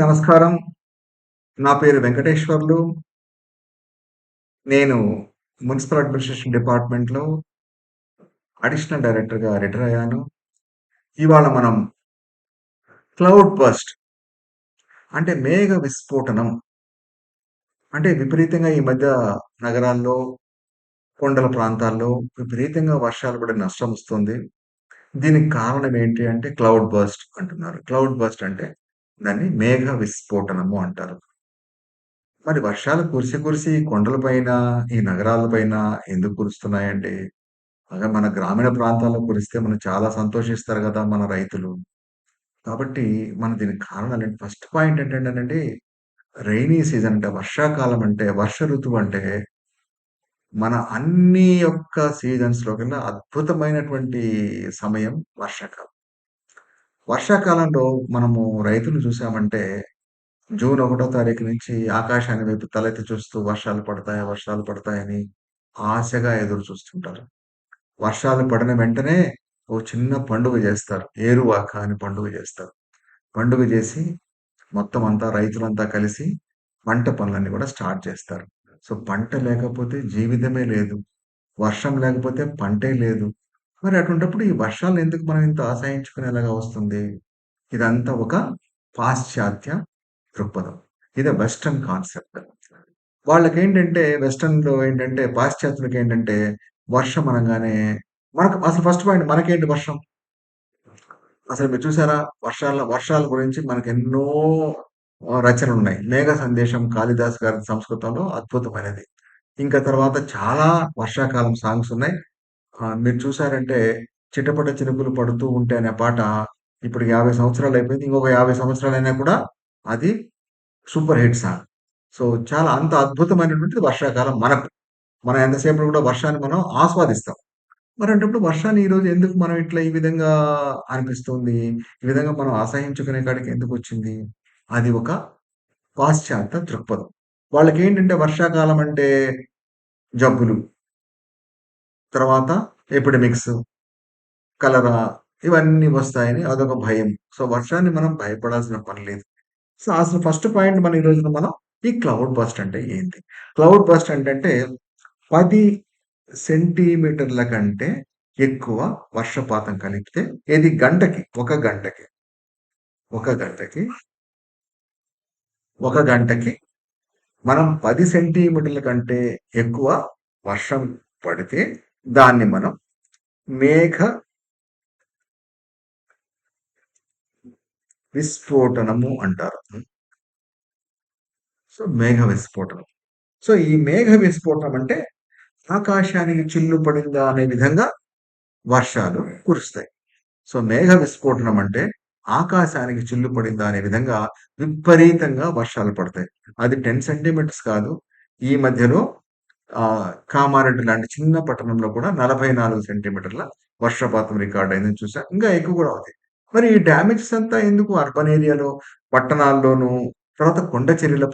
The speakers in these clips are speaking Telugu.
నమస్కారం. నా పేరు వెంకటేశ్వర్లు. నేను మున్సిపల్ అడ్మినిస్ట్రేషన్ డిపార్ట్మెంట్‌లో అడిషనల్ డైరెక్టర్‌గా రిటైర్ అయ్యాను. ఇవాళ మనం క్లౌడ్ బస్ట్ అంటే మేఘ విస్ఫోటనం. అంటే విపరీతంగా ఈ మధ్య నగరాల్లో, కొండల ప్రాంతాల్లో విపరీతంగా వర్షాలు పడే నష్టం వస్తుంది. దీనికి కారణం ఏంటి అంటే క్లౌడ్ బస్ట్ అంటున్నారు. క్లౌడ్ బస్ట్ అంటే దాన్ని మేఘ విస్ఫోటనము అంటారు. మరి వర్షాలు కురిసి కురిసి కొండలపైన ఈ నగరాలపైన ఎందుకు కురుస్తున్నాయండి? అదే మన గ్రామీణ ప్రాంతాల్లో కురిస్తే మనం చాలా సంతోషిస్తారు కదా మన రైతులు. కాబట్టి మన దీనికి కారణాలు ఫస్ట్ పాయింట్ ఏంటంటేనండి, రైనీ సీజన్ అంటే వర్షాకాలం అంటే, వర్ష ఋతువు అంటే మన అన్ని యొక్క సీజన్స్‌లో కన్నా అద్భుతమైనటువంటి సమయం వర్షాకాలం. వర్షాకాలంలో మనము రైతులు చూసామంటే జూన్ ఒకటో తారీఖు నుంచి ఆకాశాన్ని వైపు తలెత్తి చూస్తూ వర్షాలు పడతాయా, వర్షాలు పడతాయని ఆశగా ఎదురు చూస్తుంటారు. వర్షాలు పడిన వెంటనే ఓ చిన్న పండుగ చేస్తారు ఏరువాక అని పండుగ చేస్తారు పండుగ చేసి మొత్తం అంతా రైతులంతా కలిసి పంట పనులన్నీ కూడా స్టార్ట్ చేస్తారు. సో, పంట లేకపోతే జీవితమే లేదు. వర్షం లేకపోతే పంటే లేదు. మరి అటువంటిప్పుడు ఈ వర్షాలను ఎందుకు మనం ఇంత అసహించుకునేలాగా వస్తుంది? ఇదంతా ఒక పాశ్చాత్య దృక్పథం. ఇది వెస్టర్న్ కాన్సెప్ట్. వాళ్ళకేంటంటే వెస్టర్న్‌లో ఏంటంటే పాశ్చాత్యులకేంటంటే వర్షం అనగానే మనకు అసలు ఫస్ట్ పాయింట్ మనకేంటి వర్షం? అసలు మీరు చూసారా? వర్షాల వర్షాల గురించి మనకు ఎన్నో రచనలు ఉన్నాయి 'మేఘ సందేశం' కాళిదాస్ గారి సంస్కృతంలో అద్భుతమైనది. ఇంకా తర్వాత చాలా వర్షాకాలం సాంగ్స్ ఉన్నాయి. మీరు చూసారంటే 'చిటపట చినుకులు పడుతూ ఉంటే' అనే పాట ఇప్పుడు 50 సంవత్సరాలయిపోయింది. ఇంకొక 50 సంవత్సరాలైనా కూడా అది సూపర్ హిట్ సాంగ్. సో, చాలా అంత అద్భుతమైనటువంటిది వర్షాకాలం మనకు. మనం ఎంతసేపటి కూడా వర్షాన్ని మనం ఆస్వాదిస్తాం. మరటువంటిప్పుడు వర్షాన్ని ఈరోజు ఎందుకు మనం ఇట్లా ఈ విధంగా అనిపిస్తుంది? ఈ విధంగా మనం అసహించుకునే కాడికి ఎందుకొచ్చింది? అది ఒక పాశ్చాత్య దృక్పథం. వాళ్ళకేంటంటే వర్షాకాలం అంటే జబ్బులు. తర్వాత ఎపిడమిక్స్, కలరా ఇవన్నీ వస్తాయని అదొక భయం. సో, వర్షాన్ని మనం భయపడాల్సిన పని లేదు. సో, అసలు ఫస్ట్ పాయింట్ మనం ఈ రోజున మనం ఈ క్లౌడ్ బస్ట్ అంటే ఏంటి? క్లౌడ్ బస్ట్ అంటే పది సెంటీమీటర్ల కంటే ఎక్కువ వర్షపాతం కలిగితే ఏది గంటకి, ఒక గంటకి. ఒక గంటకి ఒక గంటకి మనం పది సెంటీమీటర్ల కంటే ఎక్కువ వర్షం పడితే దాన్ని మనం మేఘ విస్ఫోటనము అంటారు. సో, మేఘ విస్ఫోటనం. సో, ఈ మేఘ విస్ఫోటనం అంటే ఆకాశానికి చిల్లు పడిందా అనే విధంగా వర్షాలు కురుస్తాయి. సో, మేఘ విస్ఫోటనం అంటే ఆకాశానికి చిల్లు పడిందా అనే విధంగా విపరీతంగా వర్షాలు పడతాయి. అది 10 సెంటీమీటర్స్ కాదు. ఈ మధ్యలో కామారెడ్డి లాంటి చిన్న పట్టణంలో కూడా 44 సెంటీమీటర్ల వర్షపాతం రికార్డ్ అయిందని చూసాం ఇంకా ఎక్కువ కూడా అవుతాయి. మరి ఈ డ్యామేజెస్ అంతా ఎందుకు అర్బన్ ఏరియాలో, పట్టణాల్లోనూ, తర్వాత కొండ చర్యల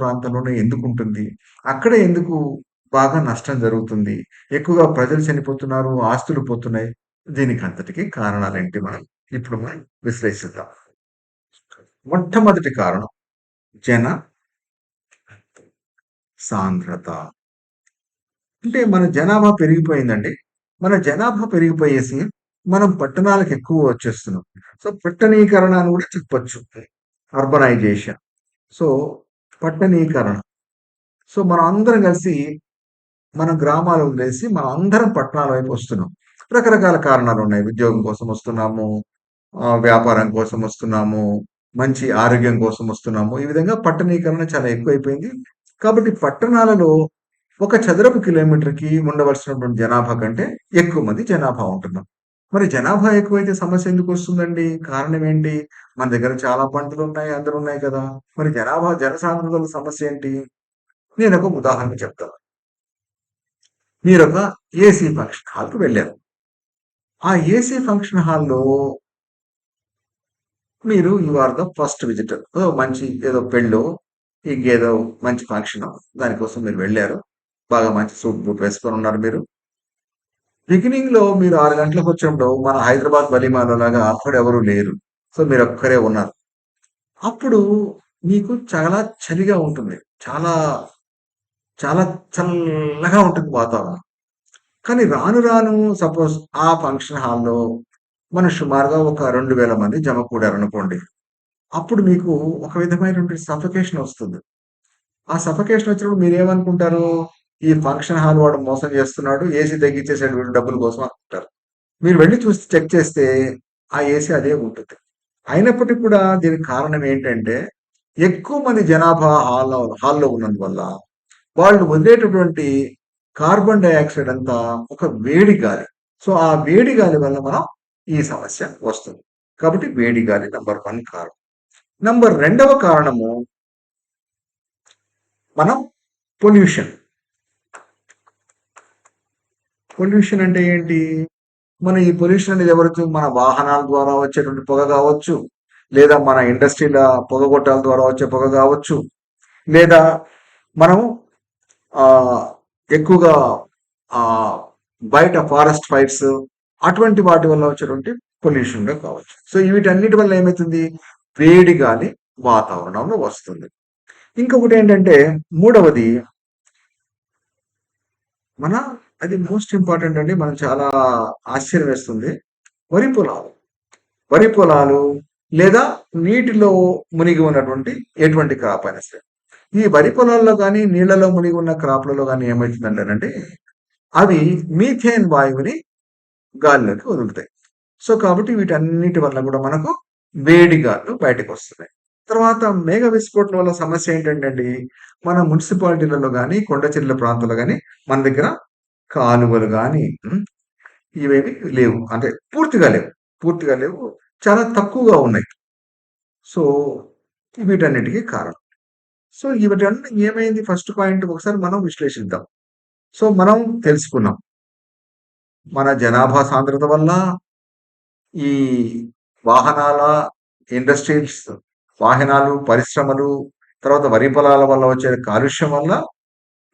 ఎందుకు ఉంటుంది అక్కడే ఎందుకు బాగా నష్టం జరుగుతుంది? ఎక్కువగా ప్రజలు చనిపోతున్నారు, ఆస్తులు పోతున్నాయి. దీనికి దీనికంతటికి కారణాలేంటి మనం ఇప్పుడు మనం విశ్లేషిద్దాం. మొట్టమొదటి కారణం జన సాంద్రత. అంటే మన జనాభా పెరిగిపోయిందండి. మన జనాభా పెరిగిపోయేసి మనం పట్టణాలకు ఎక్కువ వచ్చేస్తున్నాం. సో, పట్టణీకరణ అని కూడా చెప్పచ్చు అర్బనైజేషన్. సో, పట్టణీకరణ. సో, మనం అందరం కలిసి మన గ్రామాలు వదిలేసి మనం అందరం పట్టణాల వైపు వస్తున్నాం. రకరకాల కారణాలు ఉన్నాయి ఉద్యోగం కోసం వస్తున్నాము, వ్యాపారం కోసం వస్తున్నాము, మంచి ఆరోగ్యం కోసం వస్తున్నాము. ఈ విధంగా పట్టణీకరణ చాలా ఎక్కువైపోయింది. కాబట్టి పట్టణాలలో ఒక చదరపు కిలోమీటర్‌కి ఉండవలసినటువంటి జనాభా కంటే ఎక్కువ మంది జనాభా ఉంటున్నాం. మరి జనాభా ఎక్కువైతే సమస్య ఎందుకు వస్తుందండి కారణం ఏంటి? మన దగ్గర చాలా పంటలు ఉన్నాయి అందరూ ఉన్నాయి కదా! మరి జనాభా జనసాంద్రతల సమస్య ఏంటి? నేను ఒక ఉదాహరణ చెప్తాను. మీరు ఒక ఏసీ ఫంక్షన్ హాల్‌కి వెళ్ళారు ఆ ఏసీ ఫంక్షన్ హాల్‌లో మీరు you are the first visitor. మంచి ఏదో పెళ్ళో, ఇంకేదో మంచి ఫంక్షన్ దానికోసం మీరు వెళ్ళారు బాగా మంచి సూట్ బూట్ వేసుకొనున్నారు మీరు. బిగినింగ్‌లో మీరు ఆరు గంటలకు వచ్చినప్పుడు మన హైదరాబాద్ వలీమాలో లాగా అక్కడెవరు లేరు. సో, మీరు ఒక్కరే ఉన్నారు. అప్పుడు మీకు చాలా చలిగా ఉంటుంది. చాలా, చాలా చల్లగా ఉంటుంది వాతావరణం. కానీ రాను రాను సపోజ్ ఆ ఫంక్షన్ హాల్‌లో మన సుమారుగా ఒక 2000 మంది జమ కూడారనుకోండి. అప్పుడు మీకు ఒక విధమైనటువంటి సఫకేషన్ వస్తుంది. ఆ సఫకేషన్ వచ్చినప్పుడు మీరేమనుకుంటారు? ఈ ఫంక్షన్ హాల్ వాడు మోసం చేస్తున్నాడు. ఏసీ తగ్గించేసాడు వీళ్ళు డబ్బుల కోసం అనుకుంటారు. మీరు వెళ్ళి చూసి చెక్ చేస్తే ఆ ఏసీ అదే ఉంటుంది. అయినప్పటికీ కూడా దీనికి కారణం ఏంటంటే ఎక్కువ మంది జనాభా హాల్‌లో హాల్‌లో ఉన్నందువల్ల వాళ్ళు వదిలేటటువంటి కార్బన్ డైఆక్సైడ్ అంతా ఒక వేడి గాలి. సో, ఆ వేడి గాలి వల్ల మనం ఈ సమస్య వస్తుంది. కాబట్టి వేడి గాలి నంబర్ వన్ కారణం. నంబర్ రెండవ కారణము మనం పొల్యూషన్. పొల్యూషన్ అంటే ఏంటి? మన ఈ పొల్యూషన్ అనేది ఎవరితో మన వాహనాల ద్వారా వచ్చేటువంటి పొగ కావచ్చు. లేదా మన ఇండస్ట్రీల పొగగొట్టాల ద్వారా వచ్చే పొగ కావచ్చు. లేదా మనం ఎక్కువగా బయట ఫారెస్ట్ ఫైర్స్ అటువంటి వాటి వల్ల వచ్చేటువంటి పొల్యూషన్‌గా కావచ్చు. సో, వీటన్నిటి వల్ల ఏమవుతుంది వేడి గాలి వాతావరణంలో వస్తుంది. ఇంకొకటి ఏంటంటే మూడవది మన అది మోస్ట్ ఇంపార్టెంట్ అండి. మనం చాలా ఆశ్చర్యం వేస్తుంది. వరి పొలాలు. వరి పొలాలు లేదా నీటిలో మునిగి ఉన్నటువంటి ఎటువంటి క్రాప్ అయినా సరే. ఈ వరి పొలాల్లో కానీ నీళ్ళలో మునిగి ఉన్న క్రాప్‌లలో కానీ ఏమైతుందంటేనండి, అవి మీథేన్ వాయువుని గాలిలోకి వదులుతాయి. సో, కాబట్టి వీటన్నిటి వల్ల కూడా మనకు వేడి గాలులు బయటకొస్తున్నాయి. తర్వాత మేఘ విస్ఫోటం వల్ల సమస్య ఏంటంటే మన మున్సిపాలిటీలలో కానీ కొండ చర్యల ప్రాంతాల్లో కానీ మన దగ్గర కాలువలు కానీ ఇవేవి లేవు. అంటే పూర్తిగా లేవు. పూర్తిగా లేవు. చాలా తక్కువగా ఉన్నాయి. సో, వీటన్నిటికి కారణం. సో, వీటన్నీ ఏమైంది ఫస్ట్ పాయింట్ ఒకసారి మనం విశ్లేషిద్దాం. సో, మనం తెలుసుకున్నాం. మన జనాభా సాంద్రత వల్ల ఈ వాహనాల ఇండస్ట్రీస్ వాహనాలు, పరిశ్రమలు, తర్వాత వరి పొలాల వల్ల వచ్చే కాలుష్యం వల్ల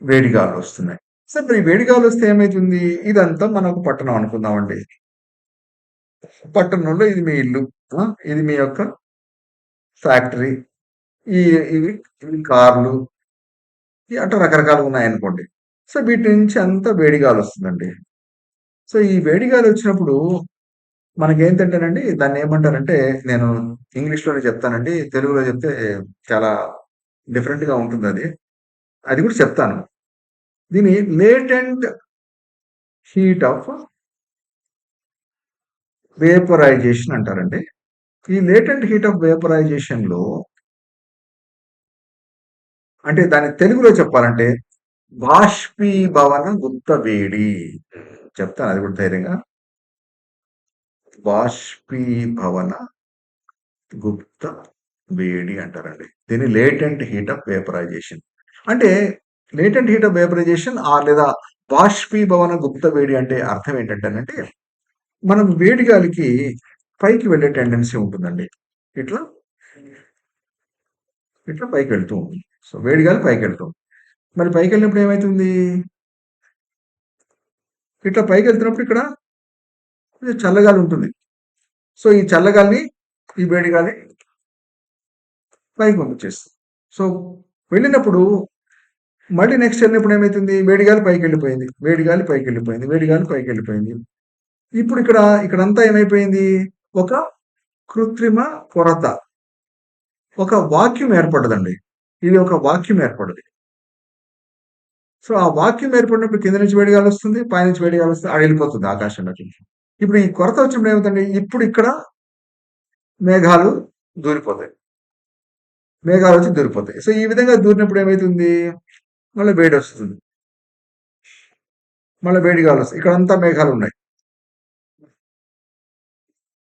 వేడిగాలు వస్తున్నాయి సో, మరి వేడి వస్తే ఏమైతుంది? ఇదంతా మనకు పట్టణం అనుకుందామండి. పట్టణంలో ఇది మీ ఇల్లు. ఇది మీ యొక్క ఫ్యాక్టరీ. ఈ ఇవి ఇవి కార్లు. అట్లా రకరకాలు ఉన్నాయనుకోండి. సో, వీటి నుంచి అంతా వేడి గాలొస్తుందండి. సో, ఈ వేడి గాలొచ్చినప్పుడు మనకేంటంటేనండి దాన్నేమంటారంటే నేను ఇంగ్లీష్‌లోనే చెప్తానండి. తెలుగులో చెప్తే చాలా డిఫరెంట్‌గా ఉంటుంది అది అది కూడా చెప్తాను. దీన్ని లేటెంట్ హీట్ ఆఫ్ వేపరైజేషన్ అంటారండి. ఈ లేటెంట్ హీట్ ఆఫ్ వేపరైజేషన్‌లో అంటే దాన్ని తెలుగులో చెప్పాలంటే బాష్పీభవన గుప్త వేడి. చెప్తాను అది కూడా ధైర్యంగా. బాష్పీభవన గుప్త వేడి అంటారండి. దీన్ని లేటెంట్ హీట్ ఆఫ్ వేపరైజేషన్. అంటే latent heat of vaporisation or లేదా బాష్పీభవన గుప్త వేడి అంటే అర్థం ఏంటంటేనంటే, మనం వేడి గాలికి పైకి వెళ్ళే టెండెన్సీ ఉంటుందండి. ఇట్లా ఇట్లా పైకి వెళ్తూ ఉంది సో, వేడి గాలి పైకెళ్తుంది. మరి పైకెళ్ళినప్పుడు ఏమవుతుంది ఇట్లా పైకి వెళ్తున్నప్పుడు ఇక్కడ కొంచెం చల్లగాలి ఉంటుంది. సో, ఈ చల్లగాలిని ఈ వేడి గాలి పైకి పంపించేస్తుంది. సో, వెళ్ళినప్పుడు మళ్ళీ నెక్స్ట్ వెళ్ళినప్పుడు ఏమైతుంది? వేడిగాలి పైకి పైకెళ్ళిపోయింది. వేడిగాలి పైకి వెళ్ళిపోయింది వేడిగాలి పైకి పైకెళ్ళిపోయింది. ఇప్పుడు ఇక్కడ ఇక్కడంతా ఏమైపోయింది? ఒక కృత్రిమ కొరత. ఒక వాక్యూమ్ ఏర్పడదండి ఇది ఒక వాక్యూమ్ ఏర్పడదు సో, ఆ వాక్యూమ్ ఏర్పడినప్పుడు కింద నుంచి వేడి గాలొస్తుంది. పైనుంచి వేడి గాలొస్తుంది. ఆడెళ్ళిపోతుంది ఆకాశంలోకి. ఇప్పుడు ఈ కొరత వచ్చినప్పుడు ఏమవుతుంది ఇప్పుడు ఇక్కడ మేఘాలు దూరిపోతాయి. మేఘాలు వచ్చి దూరిపోతాయి. సో, ఈ విధంగా దూరినప్పుడు ఏమైతుంది? మళ్ళీ వేడి వస్తుంది మళ్ళీ వేడి గాలొస్తుంది. ఇక్కడంతా మేఘాలున్నాయి.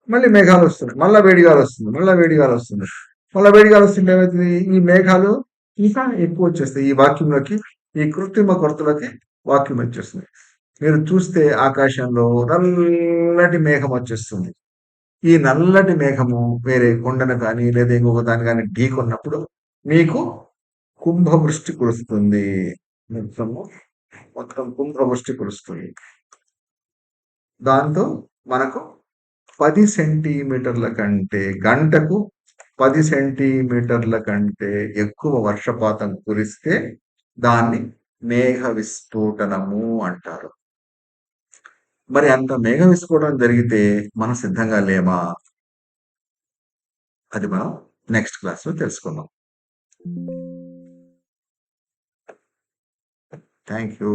మళ్ళీ మేఘాలొస్తున్నాయి. మళ్ళీ వేడి గాలొస్తుంది. మళ్ళీ వేడి గాలొస్తుంది. మళ్ళీ వేడి గాలొస్తుంటే ఏమవుతుంది ఈ మేఘాలు ఇంకా ఎక్కువొచ్చేస్తాయి. ఈ వాక్యూమ్‌లోకి ఈ కృత్రిమ కొరతలోకి వాక్యూమ్ వచ్చేస్తుంది. మీరు చూస్తే ఆకాశంలో నల్లటి మేఘం వచ్చేస్తుంది. ఈ నల్లటి మేఘము వేరే కొండను కానీ, లేదా ఇంకొక దాని కానీ ఢీకొన్నప్పుడు మీకు కుంభవృష్టి కురుస్తుంది. మొత్తము మొత్తం కుంభవృష్టి కురుస్తుంది. దాంతో మనకు పది సెంటీమీటర్ల కంటే గంటకు పది సెంటీమీటర్ల కంటే ఎక్కువ వర్షపాతం కురిస్తే దాన్ని మేఘ విస్ఫోటనము అంటారు. మరి అంత మేఘ విస్ఫోటనం జరిగితే మనం సిద్ధంగా లేమా? అది మనం నెక్స్ట్ క్లాస్‌లో తెలుసుకుందాం. Thank you.